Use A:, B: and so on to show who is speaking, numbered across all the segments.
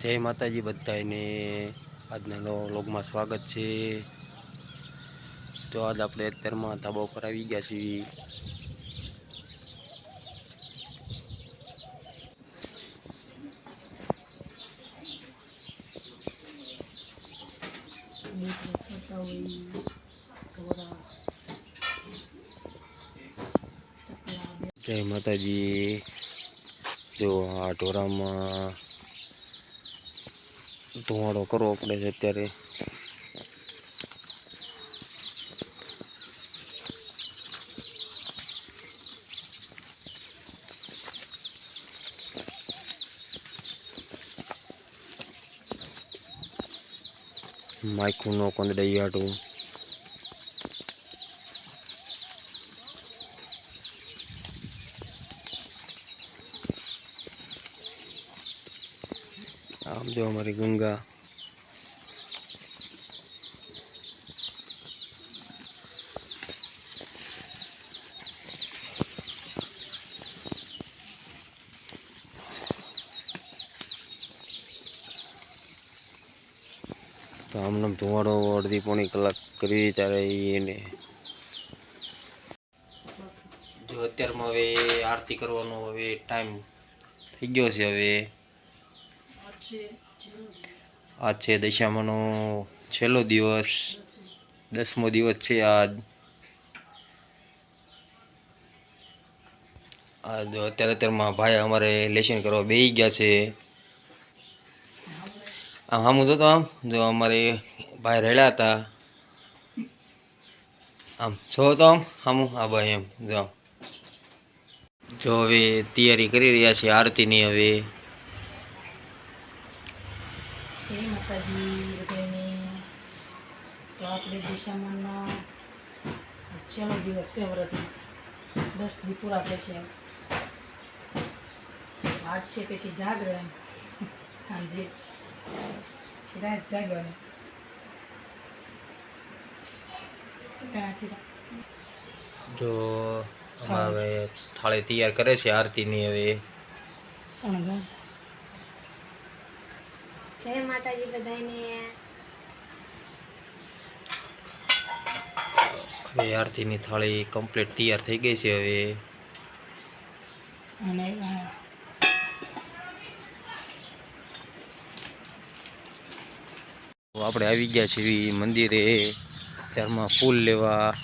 A: જય માતાજી બધાને આજના લોગમાં સ્વાગત છે. તો આજ આપણે અત્યારમાં ધાબા ઉપર આવી ગયા છીએ. જય માતાજી. જો આ ઢોરામાં ધુવાડો કરવો પડે છે અત્યારે. માઇકું નો આમ જો અમારી ગંગા. તો આમને આમ ધુવાડો અડધી પોણી કલાક કરી ત્યારે એને જો અત્યારમાં હવે આરતી કરવાનો હવે ટાઈમ થઈ ગયો છે હવે. આજ છે દશામાનો છેલ્લો દિવસ, દસમો દિવસ છે આજ. આ અત્યારે અત્યારમાં ભાઈ અમારે લેશન કરવા બેસી ગયા છે. આમ આમ જોતો આમ, જો અમારે ભાઈ રેડા હતા. આમ છો તો આમ આમ આ ભાઈ એમ, જો. જો હવે તૈયારી કરી રહ્યા છે આરતીની હવે.
B: જય માતાજી બધાને તો આપણે દિશામાનો છેલ્લો દિવસ છે વ્રતનો. દસ દી પૂરા થાય છે. આજ. આજ છે પછી જાગરણ. સાંજે. રાત જાગરણ ત્યાં છે.
A: જો હવે થાળી તૈયાર કરે છે આરતીની હવે.
B: શણગાર.
C: જય માતાજી બધાને
A: હવે આરતીની થાળી કમ્પ્લીટ તૈયાર થઈ ગઈ છે હવે.
B: અને
A: આપણે આવી ગયા છીએ મંદિરે. ત્યારમાં ફૂલ લેવા.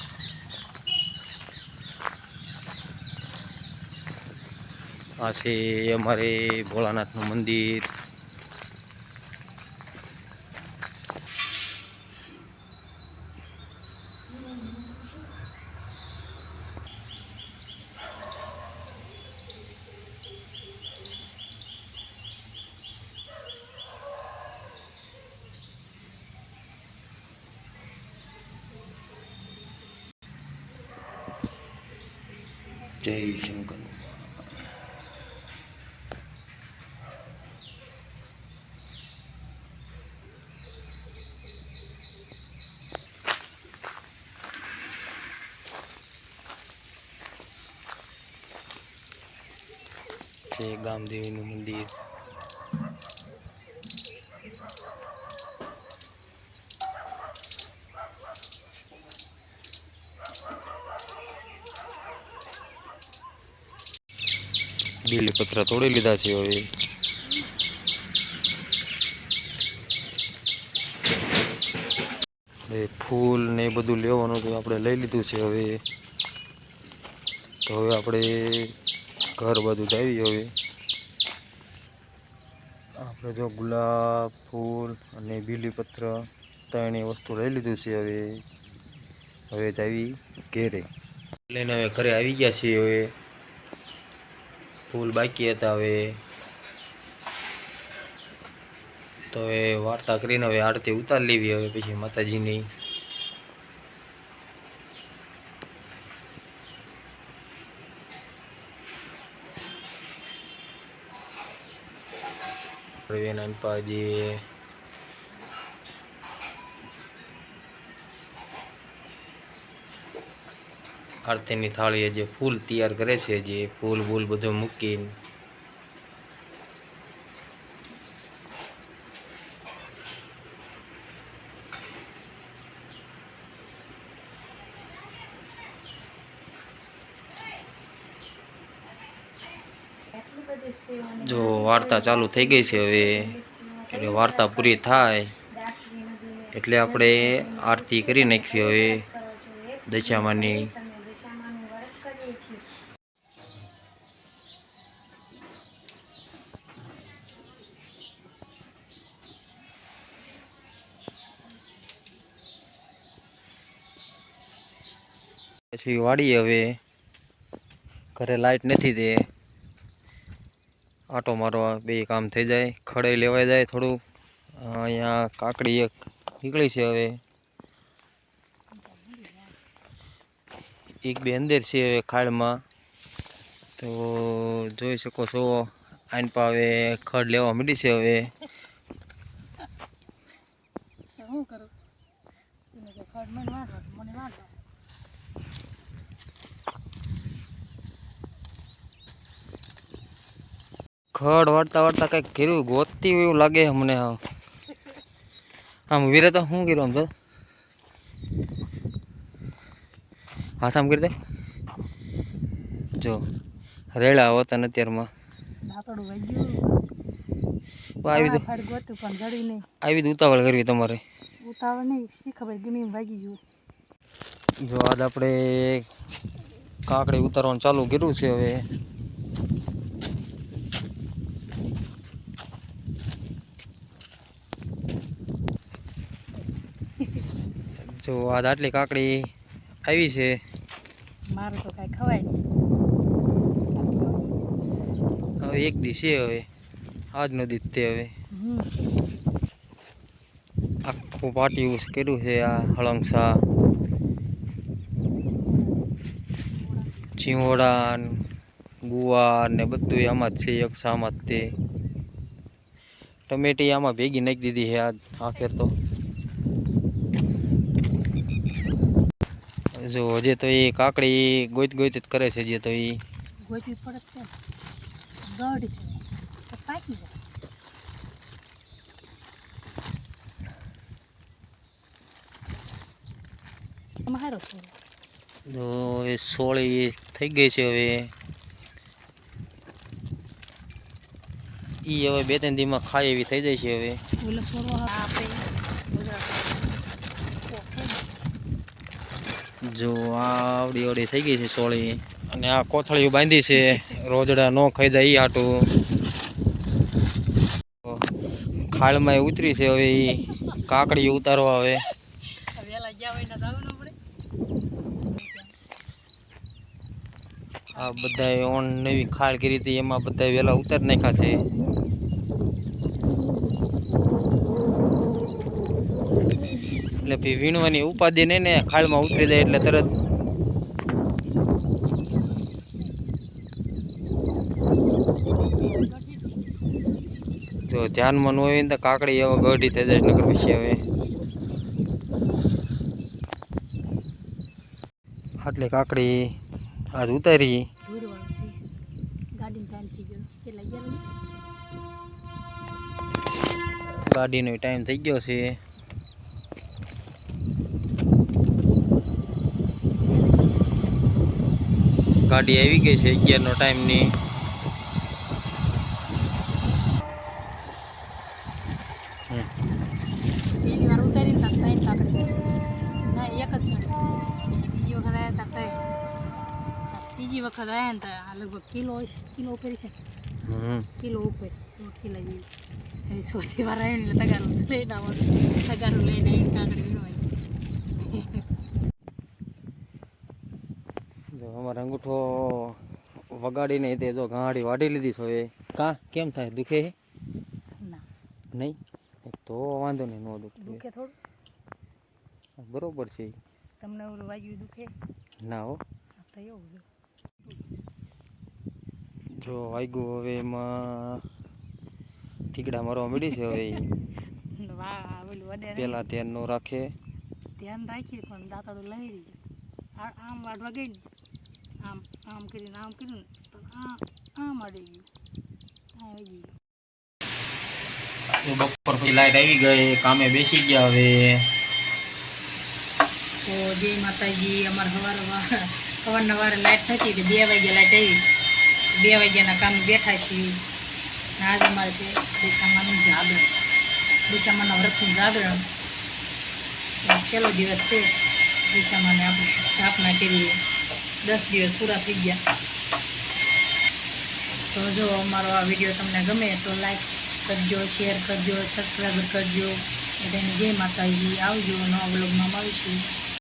A: આ છે અમારે ભોળાનાથનું મંદિર. જય શંકર. છે ગામદેવીનું મંદિર. બીલીપત્ર તોડી લીધા છે હવે. ફૂલ ને એ બધું લેવાનું તો આપણે લઈ લીધું છે હવે. તો હવે આપણે ઘર બધું જાવી હવે. આપણે જો ગુલાબ ફૂલ અને બીલીપત્ર ત્રણેય વસ્તુ લઈ લીધું છે હવે. હવે જાવી ઘેરે. લઈને હવે ઘરે આવી ગયા છીએ હવે. ફૂલ બાકી હતા હવે. તો હવે વાર્તા કરીને હવે આરતી ઉતાર લેવી હવે પછી માતાજીની. પ્રવીણ આરતીની થાળીએ જે ફૂલ તૈયાર કરે છે જે ફૂલ ફૂલ બધું મૂકીને. જો વાર્તા ચાલુ થઈ ગઈ છે હવે એટલે વાર્તા પૂરી થાય. એટલે આપણે આરતી કરી નાખીએ હવે દશામાની પછી વાડી હવે. ઘરે લાઈટ નથી તે આટો મારવા બે કામ થઈ જાય. ખડે લેવાઈ જાય થોડુંક. અહીંયા કાકડી એક નીકળી છે હવે. એક બે અંદર છે હવે ખાડમાં. તો જોઈ શકો છો, આઈન પા હવે ખડ લેવા મળી છે હવે.
B: શું કરું? ખડ મને વાંધો
A: ખડ વાળતા વાળતા કંઈક ઘેરું ગોતતી હોય એવું લાગે મને આમ. વીરે તો શું કર્યું આમ તો? હાથ આમ કરી દે જો રેડા હોતા ને અત્યારમાં. આવી
B: ગોતું
A: આવી ઉતાવળ કરવી તમારે.
B: ઉતાવળ નહીં શી ખબર ગમી વાગી ગયું.
A: જો આજ આપણે કાકડી ઉતારવાનું ચાલુ કર્યું છે હવે. જો આજ આટલી કાકડી આવી છે.
B: મારું તો કાંઈ ખવાય નહીં.
A: હવે એક દી છે હવે. આજનો દી તે હવે. આખું પાટિયું કર્યું છે આ હળંગસા. ચીવડા ગુવાર ને બધું આમાં જ છે એક સામાં જ તે. ટમેટી આમાં ભેગી નાખી દીધી છે આજ આખેર તો. જો હજે તો એ કાકડી ગોઈત ગોઈત જ કરે છે જે તો એ
B: ગોઈતી પડે દોડી છે પાકી જાય. એમાં હારો
A: જો એ સોળી થઈ ગઈ છે હવે. ઈ હવે બે ત્રણ દીમાં ખાય એવી થઈ જાય છે હવે.
B: ઓલો છોડવો આપણે
A: જો આ આવડી આવડી થઈ ગઈ છે સોળી. અને આ કોથળીઓ બાંધી છે, રોજડા નો ખાઈ જાય આટું. ખાળમાં ઉતરી છે હવે ઈ કાકડી ઉતારવા હવે. આ બધા ઓન નવી ખાળ કરી હતી, એમાં બધા વેલા ઉતાર નાખ્યા છે. એટલે વીણવાની ઉપાધિ નહીં ને, ખાળમાં ઉતરી જાય એટલે તરત. જો ધ્યાનમાં ન હોય ને તો કાકડી એવા ગઢી થઈ જાય નગર પછી હવે. આટલી કાકડી આજ ઉતારી.
B: ગાડીનો ટાઈમ થઈ ગયો
A: છે. ગાડી આવી ગઈ છે અગિયારનો ટાઈમની
B: ત્રીજી વખત આવ્યા ને તો લગભગ કિલો કિલો ઉપર છે. કિલો ઉપર દોઢ કિલો જેવી. સોથી વાર આવ્યો ને એટલે તગારું લઈને આવવાનું. તગારું લઈને કાકડી વીણવાની
A: જો અમારે અંગૂઠો વગાડીને તે જો ગાડી વાઢી લીધી છે કા કેમ થાય? દુખે
B: ના.
A: નહીં? તો વાંધો નહીં નો દુખે.
B: દુખે થોડું?
A: બરોબર છે.
B: તમને ઓલું વાગ્યું દુખે?
A: ના હો.
B: તો
A: જો વાગ્યું હવે એમાં ઠીકડા મારવા મળી છે હવે. પેલા ધ્યાન નો રાખે.
B: ધ્યાન રાખીએ પણ દાંતડું લઈ આમ વાળવા ગઈ ને. આમ આમ કરીને આમ કર્યું ને તો આ આમ અડી ગયું આ આવી ગયું
A: બપોર પછી લાઈટ આવી ગઈ કામે બેસી ગયા હવે
B: તો જય માતાજી અમારે સવારે સવારના વારે લાઇટ નથી તો બે વાગે લાઇટ આવી બે વાગ્યાના કામે બેઠા છીએ ને આજ અમારે છે દિશામાનું જાગરણ દિશામાના વ્રતનું જાગરણ અને છેલ્લો દિવસ છે દિશામાને આપણે સ્થાપના કરીએ દસ દિવસ પૂરા થઈ ગયા. તો જો અમારો આ વીડિયો તમને ગમે તો લાઈક કરજો શેર કરજો સબસ્ક્રાઈબ કરજો. એટલે જય માતાજી. આવજો નવા બ્લોગમાં મળીશું.